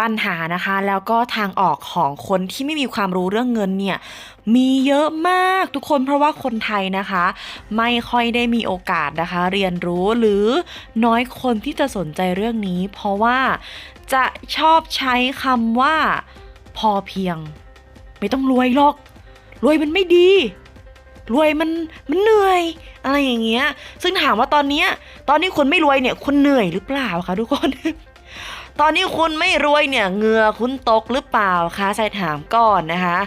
ปัญหานะคะ แล้วก็ทางออกของคนที่ไม่มีความรู้เรื่องเงินเนี่ยมีเยอะมากทุกคนเพราะว่าคนไทยนะคะ ไม่ค่อยได้มีโอกาสนะคะ เรียนรู้หรือน้อยคนที่จะสนใจเรื่องนี้ เพราะว่าจะชอบใช้คำว่า พอเพียง ไม่ต้องรวยหรอก รวยมันไม่ดี รวยมันมันเหนื่อย อะไรอย่างเงี้ย ซึ่งถามว่าตอนเนี้ยตอนนี้คุณไม่รวยเนี่ยคุณเหนื่อยหรือเปล่าคะทุกคน ตอนนี้คุณไม่รวยเนี่ยเหงื่อคุณตกหรือเปล่าคะใส่ถามก่อนนะคะ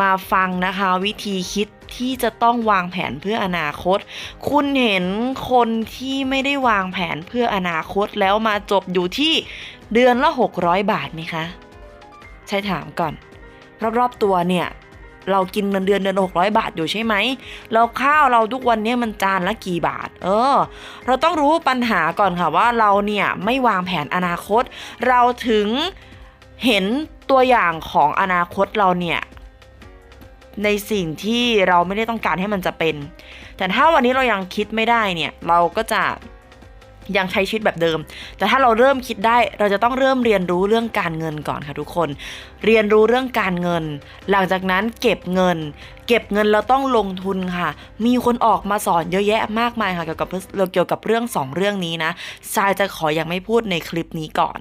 มาฟังนะคะวิธีคิดที่จะต้องวางแผนเพื่ออนาคต คุณเห็นคนที่ไม่ได้วางแผนเพื่ออนาคตแล้วมาจบอยู่ที่เดือนละ 600 บาทไหมคะ ใช่ถามก่อน รอบๆตัวเนี่ย เรากินเงินเดือนเดือนหกร้อยบาทอยู่ใช่ไหมแล้วข้าวเราทุกวันนี้มันจานละกี่บาท เออ เราต้องรู้ปัญหาก่อนค่ะว่าเราเนี่ยไม่วางแผนอนาคต เราถึงเห็นตัวอย่างของอนาคตเราเนี่ยในสิ่งที่เราไม่ได้ต้องการให้มันจะเป็น แต่ถ้าวันนี้เรายังคิดไม่ได้เนี่ย เราก็จะ ยังใช้ชีวิตแบบเดิม แต่ถ้าเราเริ่มคิดได้ เราจะต้องเริ่มเรียนรู้เรื่องการเงินก่อนค่ะทุกคน เรียนรู้เรื่องการเงิน หลังจากนั้นเก็บเงิน เก็บเงินเราต้องลงทุนค่ะ มีคนออกมาสอนเยอะแยะมากมายค่ะเกี่ยวกับเกี่ยวกับเรื่องสองเรื่องนี้นะทรายจะขอยังไม่พูดในคลิปนี้ก่อน